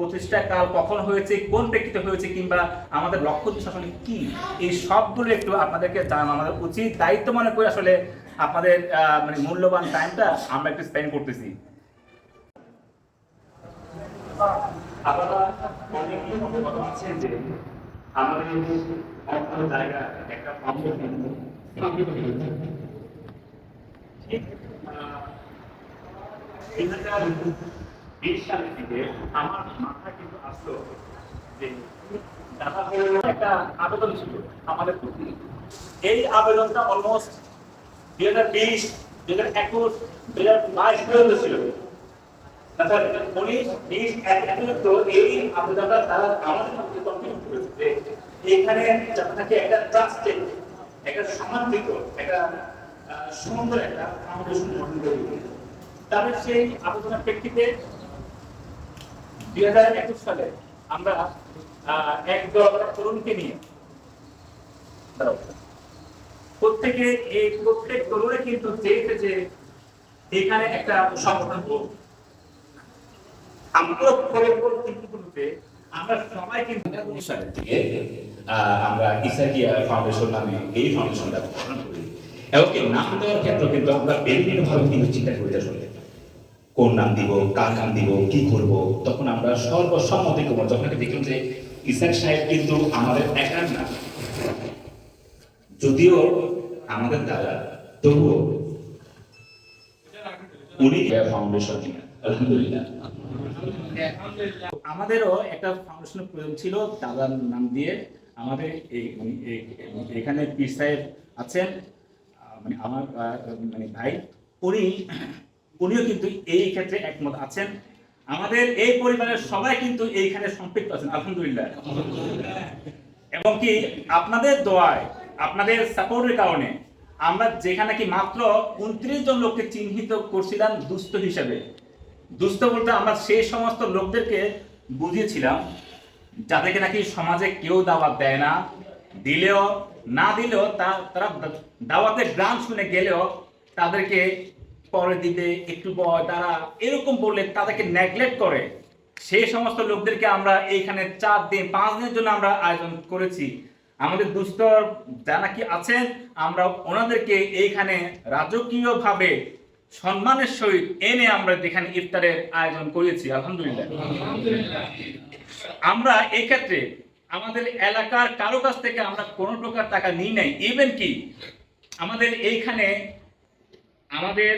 প্রতিষ্ঠা কাল কখন হয়েছে, কোন প্রেক্ষিতে হয়েছে কিংবা আমাদের লক্ষ্য উদ্দেশ্য আসলে কি? এই সবগুলো একটু আপনাদেরকে জানানো আমাদের উচিত। দায়িত্ব মনে করে আসলে আপনাদের মানে মূল্যবান টাইমটা আমরা একটু স্পেন্ড করতেছি। আপনারা অনেকেই অবগত আছেন যে আমাদের জায়গা একটা বিশ সালের দিকে আমার মাথা কিন্তু আসলো যে দাদা একটা আবেদন ছিল আমাদের প্রতি এই আবেদনটা অলমোস্ট দুই হাজার বিশ দুই হাজার একুশ দুই হাজার বাইশ পর্যন্ত ছিল আচ্ছা, এখানে একটা ট্রাস্টেড একটা সমাদৃত একটা একটা ফাউন্ডেশন গঠন করে। তাদের সেই আবেদনের প্রেক্ষিতে দুই হাজার একুশ সালে আমরা একদল তরুণকে নিয়ে। প্রত্যেকে এই প্রত্যেক তরুণে কিন্তু চেয়েছে যে এখানে একটা সংগঠন হোক আমরা আমরা সবাই কিন্তু আমরা ইসাকিয়া ফাউন্ডেশন নামে এই ফাউন্ডেশনটা করি। এবং নাম দেওয়ার ক্ষেত্রে কিন্তু আমরা বিভিন্ন ভাবে কিন্তু চিন্তা করি আসলে। কোন নাম দিব, কার নাম দিব, কি করব, তখন আমরা সর্বসম্মতি করব যখন দেখলাম যে ইসাক সাহেব কিন্তু আমাদের একার না। যদিও আমাদের দাদা, তবুও উনি ফাউন্ডেশন আলহামদুলিল্লাহ। আমাদেরও একটা ফাউন্ডেশনের প্রয়োজন ছিল, দাদার নাম দিয়ে আমাদের এখানে পীর সাহেব আছেন মানে আমার মানে ভাই, উনি উনিও কিন্তু এই ক্ষেত্রে একমত আছেন। আমাদের এই পরিবারের সবাই কিন্তু এইখানে সম্পৃক্ত আছেন, আলহামদুলিল্লাহ। এবং কি আপনাদের দোয়ায়, আপনাদের সাপোর্টের কারণে আমরা যেখানে কি মাত্র উনত্রিশ জন লোককে চিহ্নিত করছিলাম দুস্থ হিসেবে। দুস্থ বলতে আমরা সেই সমস্ত লোকদেরকে বুঝিয়েছিলাম, যাদেরকে নাকি সমাজে কেউ দাওয়াত দেয় না। দিলেও না দিলেও তা তারা দাওয়াতের গ্রাম শুনে গেলেও তাদেরকে পরে দিবে একটু পর তারা এরকম বললে তাদেরকে নেগলেক্ট করে। সেই সমস্ত লোকদেরকে আমরা এইখানে চার দিন, পাঁচ দিনের জন্য আমরা আয়োজন করেছি। আমাদের দুস্থ যারা কি আছেন, আমরা ওনাদেরকে এইখানে রাজকীয়ভাবে সম্মানের সহিত এনে আমরা যেখানে ইফতারের আয়োজন করেছি, আলহামদুলিল্লাহ। আমরা এই ক্ষেত্রে আমাদের এলাকার কারও কাছ থেকে আমরা কোনো প্রকার টাকা নিই নাই। ইভেন কি আমাদের এইখানে আমাদের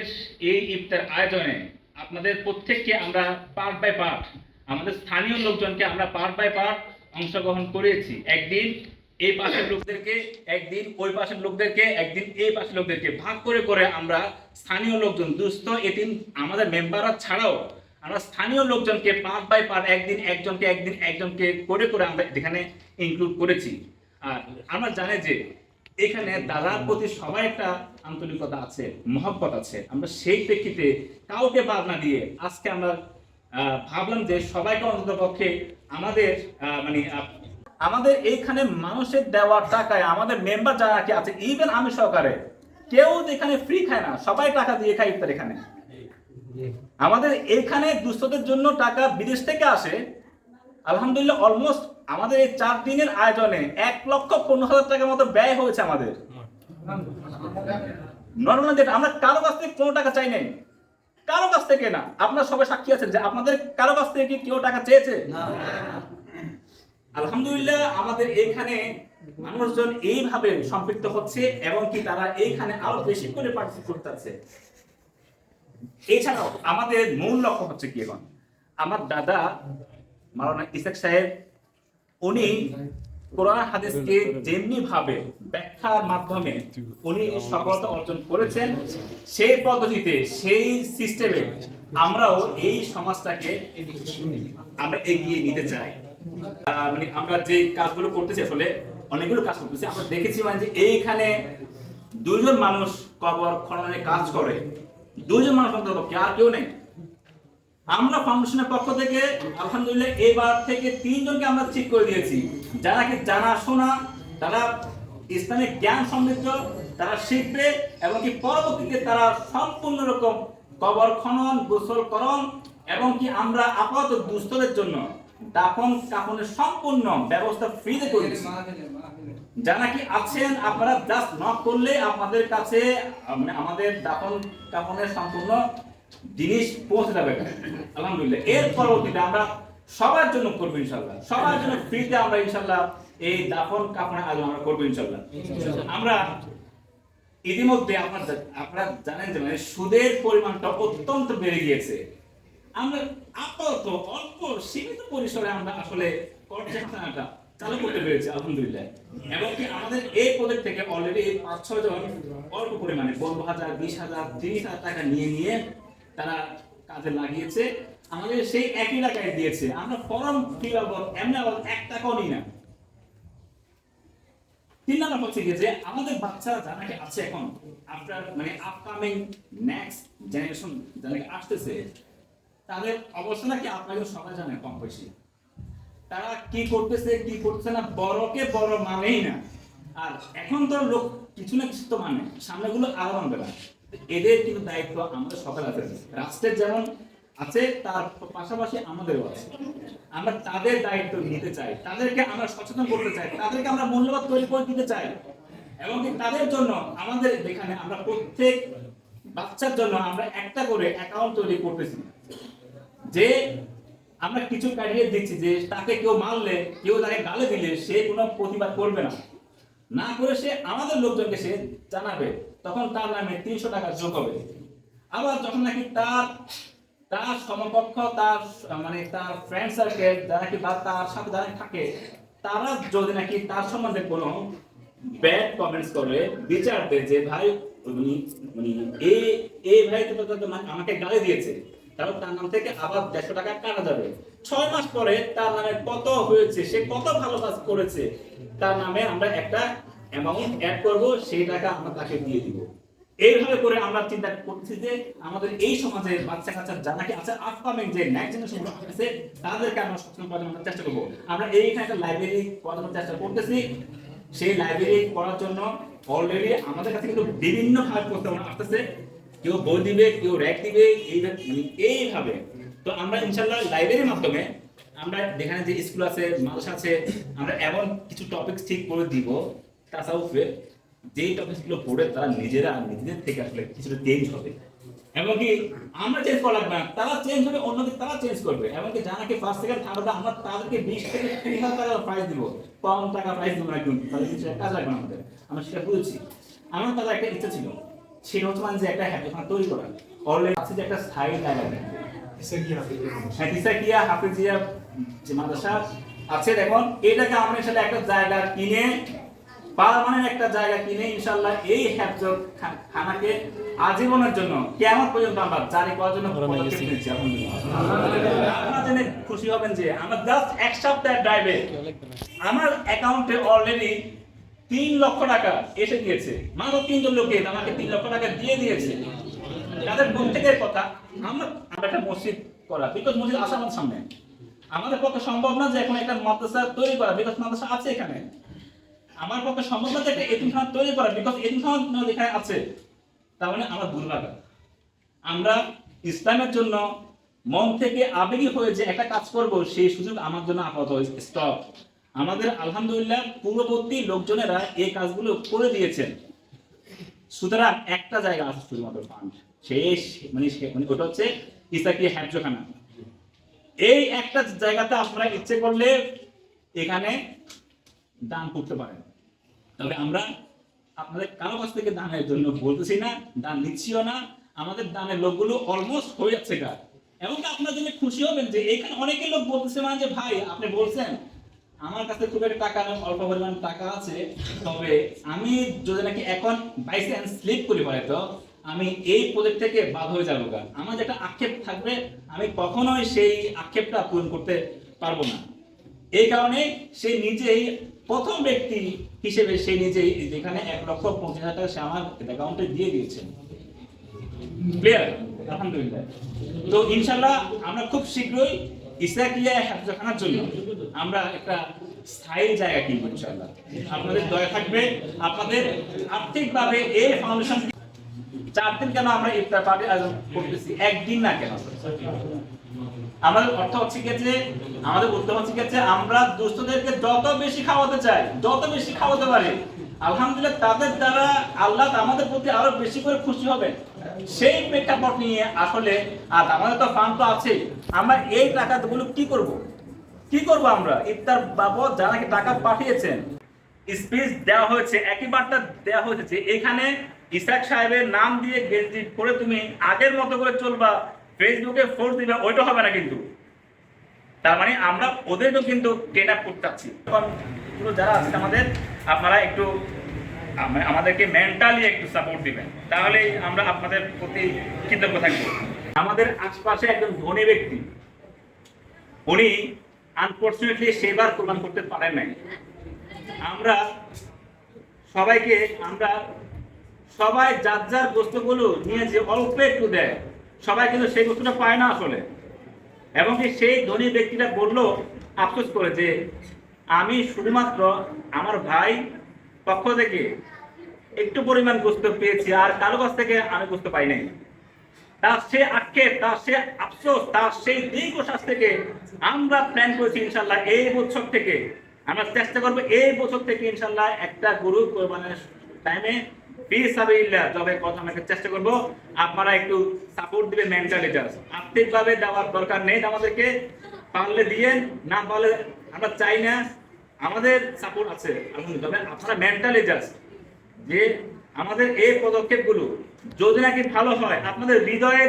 এই ইফতার আয়োজনে আপনাদের প্রত্যেককে আমরা পার্ট বাই পার্ট আমাদের স্থানীয় লোকজনকে আমরা পার্ট বাই পার্ট অংশগ্রহণ করিয়েছি একদিন এই পাশের লোকদেরকে, একদিন ওই পাশের লোকদেরকে, একদিন এই পাশের লোকদেরকে ভাগ করে করে আমরা স্থানীয় লোকজন, দুস্থ এদিন আমাদের মেম্বাররা ছাড়াও আমরা স্থানীয় লোকজনকে পার্ট বাই পার্ট একদিন একজনকে একদিন একজনকে করে করে আমরা এখানে ইনক্লুড করেছি। আর আমরা জানি যে এখানে দাদার প্রতি সবাই একটা আন্তরিকতা আছে, মহব্বত আছে। আমরা সেই প্রেক্ষিতে কাউকে বাদ না দিয়ে আজকে আমরা ভাবলাম যে সবাইকে অন্তত পক্ষে আমাদের মানে আমাদের এইখানে মানুষের দেওয়ার টাকায় আমাদের মেম্বার যারা কি আছে ইভেন আমি সহকারে, কেউ এখানে ফ্রি খায় না। সবাই টাকা দিয়ে খায় ইফতার এখানে। আমাদের এখানে দুস্থদের জন্য টাকা বিদেশ থেকে আসে। আলহামদুলিল্লাহ অলমোস্ট আমাদের এই চার দিনের আয়োজনে এক লক্ষ পনেরো হাজার টাকার মতো ব্যয় হয়েছে আমাদের। নর্মাল যেটা আমরা কারও কাছ থেকে কোনো টাকা চাই নাই। কারও কাছ থেকে না। আপনারা সবাই সাক্ষী আছেন যে আপনাদের কারও কাছ থেকে কি কেউ টাকা চেয়েছে? আলহামদুলিল্লাহ আমাদের এইখানে মানুষজন এইভাবে সম্পৃক্ত হচ্ছে এবং কি তারা এইখানে আরও বেশি করে পার্টিসিপেট করতে আছে এছাড়াও আমাদের মূল লক্ষ্য হচ্ছে কি এখন? আমার দাদা মারানা ইসাক সাহেব উনি কোরআন হাদিসকে যেমনি ভাবে ব্যাখ্যার মাধ্যমে উনি সফলতা অর্জন করেছেন, সেই পদ্ধতিতে, সেই সিস্টেমে আমরাও এই সমাজটাকে আমরা এগিয়ে নিতে চাই। মানে আমরা যে কাজগুলো করতেছি, আসলে অনেকগুলো কাজ করতেছি, আমরা দেখেছি মানে যে এইখানে দুইজন মানুষ কবর খননের কাজ করে, দুইজন মানুষ অন্তত, আর কেউ নেই। আমরা ফাউন্ডেশনের পক্ষ থেকে আলহামদুলিল্লাহ এবার থেকে তিনজনকে আমরা ঠিক করে দিয়েছি। যারা কি জানা, শোনা, তারা ইসলামিক জ্ঞান সমৃদ্ধ, তারা শিখবে এবং কি পরবর্তীতে তারা সম্পূর্ণ রকম কবর খনন গোসল গোসলকরণ এবং কি আমরা আপাতত দুস্থদের জন্য দাফন, কাফনের সম্পূর্ণ ব্যবস্থা ফ্রিতে করে যারা কি আছেন, আপনারা জাস্ট নক করলে আপনাদের কাছে, আম- আমাদের দাফন, কাফনের সম্পূর্ণ জিনিস পৌঁছে যাবে আলহামদুলিল্লাহ। এর পরবর্তীতে আমরা সবার জন্য করব ইনশাল্লাহ সবার জন্য ফ্রিতে আমরা ইনশাল্লাহ এই দাফন কাফনের আয়োজন আমরা করব ইনশাল্লাহ আমরা ইতিমধ্যে আপনার আপনারা জানেন যে মানে সুদের পরিমাণটা অত্যন্ত বেড়ে গিয়েছে। আমরা আপাতত অল্প সীমিত পরিসরে আমরা আসলে কর্মসংস্থানটা চালু করতে পেরেছি, আলহামদুলিল্লাহ। এবং কি আমাদের এই প্রজেক্ট থেকে অলরেডি পাঁচ ছয় জন অল্প পরিমাণে পনেরো হাজার বিশ হাজার, তিরিশ হাজার টাকা নিয়ে নিয়ে তারা কাজে লাগিয়েছে। আমাদের সেই একই এলাকায় দিয়েছে। আমরা ফর্ম ফিল আপ এমনি এক টাকাও নিই না। তিন হচ্ছে কি যে আমাদের বাচ্চারা যারা নাকি আছে এখন মানে আপকামিং নেক্সট জেনারেশন যারা নাকি আসতেছে, তাদের অবস্থা নাকি আপনাকে সবাই জানে কম বেশি। তারা কি করতেছে কি করতেছে না, বড়কে বড় মানেই না। আর এখন তো লোক কিছু না কিছু তো মানে সামনেগুলো আরও মানবে এদের কিন্তু দায়িত্ব আমাদের সকাল আছে রাষ্ট্রের যেমন আছে, তার পাশাপাশি আমাদেরও আছে। আমরা তাদের দায়িত্ব নিতে চাই, তাদেরকে আমরা সচেতন করতে চাই, তাদেরকে আমরা মূল্যবোধ তৈরি করে দিতে চাই। এবং তাদের জন্য আমাদের এখানে আমরা প্রত্যেক বাচ্চার জন্য আমরা একটা করে অ্যাকাউন্ট তৈরি করতেছি। যে আমরা কিছু কাটিয়ে দিচ্ছি যে তাকে কেউ মারলে, কেউ তাকে গালে দিলে সে কোনো প্রতিবাদ করবে না। না করে সে আমাদের লোকজনকে সে জানাবে। তখন তার নামে তিনশো টাকা যোগ হবে। আবার যখন নাকি তার তার সমকক্ষ, তার মানে তার ফ্রেন্ড সার্কেল যারা কি বা তার সাথে যারা থাকে, তারা যদি নাকি তার সম্বন্ধে কোনো ব্যাড কমেন্টস করে, বিচার দেয় যে, ভাই, উনি এই এই ভাই তো তো আমাকে গালি দিয়েছে। তাহলে তার নাম থেকে আবার দেড়শো টাকা কাটা যাবে। ছয় মাস পরে তার নামে কত হয়েছে, সে কত ভালো কাজ করেছে, তার নামে আমরা একটা অ্যামাউন্ট অ্যাড করব, সেই টাকা আমরা তাকে দিয়ে দিব। এইভাবে করে আমরা চিন্তা করতেছি যে আমাদের এই সমাজের বাচ্চা কাচ্চা যারা কি আছে আপকামিং যে নেক্সট জেনারেশন আছে, তাদেরকে আমরা সচেতন করার চেষ্টা করব। আমরা এইখানে একটা লাইব্রেরি করার জন্য চেষ্টা করতেছি। সেই লাইব্রেরি করার জন্য অলরেডি আমাদের কাছে কিন্তু বিভিন্ন ভাবে প্রস্তাবনা আসতেছে। কেউ বই দিবে, কেউ র্যাক দিবে এইভাবে। তো আমরা ইনশাল্লাহ লাইব্রেরির মাধ্যমে আমরা যেখানে যে স্কুল আছে, মাদ্রাসা আছে, আমরা এমন কিছু টপিক ঠিক করে দিব। তাসাউফে যেই টপিকসগুলো পড়ে তারা নিজেরা নিজেদের থেকে আসলে কিছুটা চেঞ্জ হবে। এমনকি আমরা চেঞ্জ করা লাগবে না, তারা চেঞ্জ হবে, অন্যদের তারা চেঞ্জ করবে। এমনকি জানাকে ফার্স্ট সেকেন্ড থার্ড হবে আমরা তাদেরকে বিশ থেকে তিরিশ হাজার টাকা প্রাইস দিব। কম টাকা প্রাইস দিব না কিন্তু, তাদের কাজ লাগবে আমাদের। আমরা সেটা বুঝেছি। আমার তাদের একটা ইচ্ছা ছিল। সেটা হচ্ছে মানে যে একটা হ্যাপি তৈরি করা। অলরেডি আছে যে একটা স্থায়ী জায়গা নেই হ্যাঁ তিসাকিয়া হাফিজিয়া যে মাদ্রাসা আছে দেখুন এটাকে আমরা ইনশাল্লাহ একটা জায়গা কিনে পারমানেন্ট একটা জায়গা কিনে ইনশাল্লাহ এই হ্যাফজ খানাকে আজীবনের জন্য কেমন পর্যন্ত আমরা জারি করার জন্য পদক্ষেপ আলহামদুলিল্লাহ। আপনারা জেনে খুশি হবেন যে আমার জাস্ট এক সপ্তাহের ড্রাইভে আমার অ্যাকাউন্টে অলরেডি তিন লক্ষ টাকা এসে গিয়েছে। মাত্র তিনজন লোকে আমাকে তিন লক্ষ টাকা দিয়ে দিয়েছে। তাদের প্রত্যেকের কথা, আমরা একটা মসজিদ করা বিকজ মসজিদ আসা আমাদের সামনে। আমাদের পক্ষে সম্ভব না যে এখন একটা মাদ্রাসা তৈরি করা বিকজ মাদ্রাসা আছে এখানে। আমার পক্ষে সম্ভব না যে একটা এতিমখানা তৈরি করা বিকজ এতিমখানা এখানে আছে, তার মানে আমরা দুর্ভাগা আমরা ইসলামের জন্য মন থেকে আবেগী হয়ে যে একটা কাজ করব, সেই সুযোগ আমার জন্য আপাতত স্টপ আমাদের আলহামদুলিল্লাহ পূর্ববর্তী লোকজনেরা এই কাজগুলো করে দিয়েছেন। সুতরাং একটা জায়গা আছে শুধুমাত্র ফান্ড শেষ মানে মানে ওটা হচ্ছে ইসাকি হ্যাবজখানা এই একটা জায়গাতে আপনারা ইচ্ছে করলে এখানে দান করতে পারেন। তবে আমরা আপনাদের কারও কাছ থেকে দানের জন্য বলতেছি না, দান নিচ্ছিও না। আমাদের দানের লোকগুলো অলমোস্ট হয়ে যাচ্ছে কাজ এবং আপনার জন্য খুশি হবেন যে এখানে অনেকে লোক বলতেছে মানে যে, ভাই, আপনি বলছেন আমার কাছে খুব একটা টাকা নেই, অল্প পরিমাণ টাকা আছে, তবে আমি যদি নাকি এখন বাই চান্স স্লিপ করি পারে, তো আমি এই প্রজেক্ট থেকে বাদ হয়ে যাব গা। আমার যেটা আক্ষেপ থাকবে, আমি কখনোই সেই আক্ষেপটা পূরণ করতে পারব না। এই কারণে সে নিজেই, প্রথম ব্যক্তি হিসেবে সে নিজেই যেখানে এক লক্ষ পঁচিশ হাজার টাকা সে আমার অ্যাকাউন্টে দিয়ে দিয়েছে। ক্লিয়ার আলহামদুলিল্লাহ। তো ইনশাল্লাহ আমরা খুব শীঘ্রই ইসলাকিয়া হেফজখানার জন্য আমরা একটা স্থায়ী জায়গা কিনবো ইনশাল্লাহ আপনাদের দয়া থাকবে। আপনাদের আর্থিকভাবে এই ফাউন্ডেশন চার দিন কেন আমরা ইফতার পার্টি আয়োজন করতেছি? একদিন না কেন? আমাদের অর্থ হচ্ছে যে, আমাদের উদ্যোগ হচ্ছে যে আমরা দুস্থদেরকে যত বেশি খাওয়াতে চাই, যত বেশি খাওয়াতে পারি, আলহামদুলিল্লাহ তাদের দ্বারা আল্লাহ আমাদের প্রতি আরও বেশি করে খুশি হবে সেই প্রেক্ষাপট নিয়ে আসলে আর আমাদের তো ফান্ড তো আছে আমরা এই টাকাগুলো কি করব? কি করব আমরা? ইফতার বাবদ যারা টাকা পাঠিয়েছেন স্পিচ দেওয়া হয়েছে, একই বার্তা দেওয়া হয়েছে এখানে ইসাক সাহেবের নাম দিয়ে গেঞ্জি করে তুমি আগের মতো করে চলবা, ফেসবুকে ফোর্স দিবে, ওইটা হবে না কিন্তু। তার মানে আমরা ওদেরও কিন্তু ট্রেন আপ করতে চাচ্ছি যারা আছে আমাদের, আপনারা একটু আমাদেরকে মেন্টালি একটু সাপোর্ট দিবেন। তাহলেই আমরা আপনাদের প্রতি কৃতজ্ঞ থাকব। আমাদের আশপাশে একজন ধনী ব্যক্তি, উনি আনফর্চুনেটলি সেবার প্রমাণ করতে পারেন নাই। আমরা সবাইকে, আমরা সবাই যার যার বস্তুগুলো নিয়ে যে অল্প একটু দেয়, সবাই কিন্তু সেই বস্তুটা পায় না আসলে। এবং কি সেই ধনী ব্যক্তিটা বলল, আফসোস করে যে আমি শুধুমাত্র আমার ভাই পক্ষ থেকে একটু পরিমাণ গোস্ত পেয়েছি, আর কারও কাছ থেকে আমি গোস্ত পাই নাই। তার সে আক্ষেপ, তার সে আফসোস, তার সেই দীর্ঘশ্বাস থেকে আমরা প্ল্যান করেছি ইনশাল্লাহ এই বছর থেকে। আমরা চেষ্টা করব এই বছর থেকে ইনশাল্লাহ একটা গরু মানে টাইমে তবে কথা আমরা চেষ্টা করব। আপনারা একটু সাপোর্ট দিবেন মেন্টালি জাস্ট আর্থিকভাবে দেওয়ার দরকার নেই আমাদেরকে। পারলে দিয়ে না পারলে আমরা চাই না। আমাদের সাপোর্ট আছে তবে আপনারা মেন্টালি জাস্ট যে আমাদের এই পদক্ষেপগুলো যদি নাকি ভালো হয় আপনাদের হৃদয়ে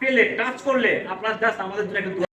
পেলে টাচ করলে আপনার জাস্ট আমাদের জন্য একটু